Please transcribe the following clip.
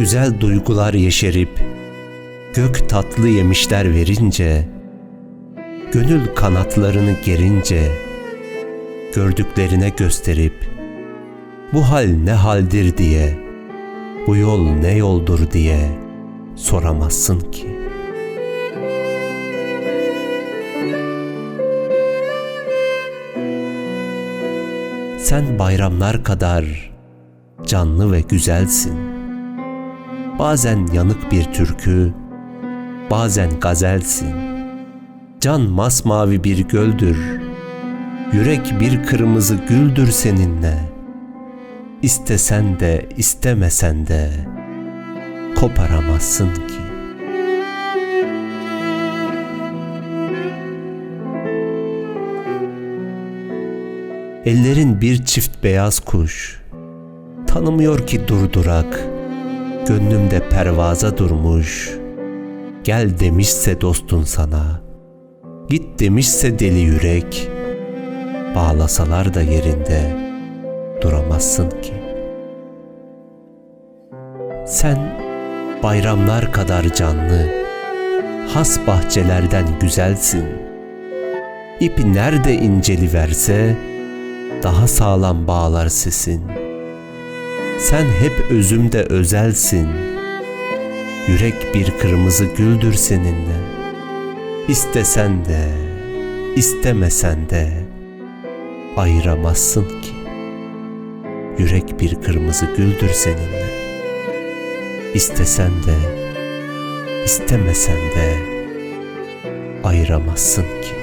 güzel duygular yeşerip, gök tatlı yemişler verince, gönül kanatlarını gerince, gördüklerine gösterip, bu hal ne haldir diye, bu yol ne yoldur diye soramazsın ki. Sen bayramlar kadar canlı ve güzelsin. Bazen yanık bir türkü, bazen gazelsin. Can masmavi bir göldür, yürek bir kırmızı güldür seninle. İstesen de istemesen de koparamazsın ki. Ellerin bir çift beyaz kuş, tanımıyor ki durdurak, gönlümde pervaza durmuş. Gel demişse dostun sana, git demişse deli yürek, bağlasalar da yerinde duramazsın ki. Sen bayramlar kadar canlı, has bahçelerden güzelsin. İpi nerede inceli verse, daha sağlam bağlar sesin. Sen hep özümde özelsin. Yürek bir kırmızı güldür seninle. İstesen de, istemesen de ayıramazsın ki. Yürek bir kırmızı güldür seninle. İstesen de, istemesen de ayıramazsın ki.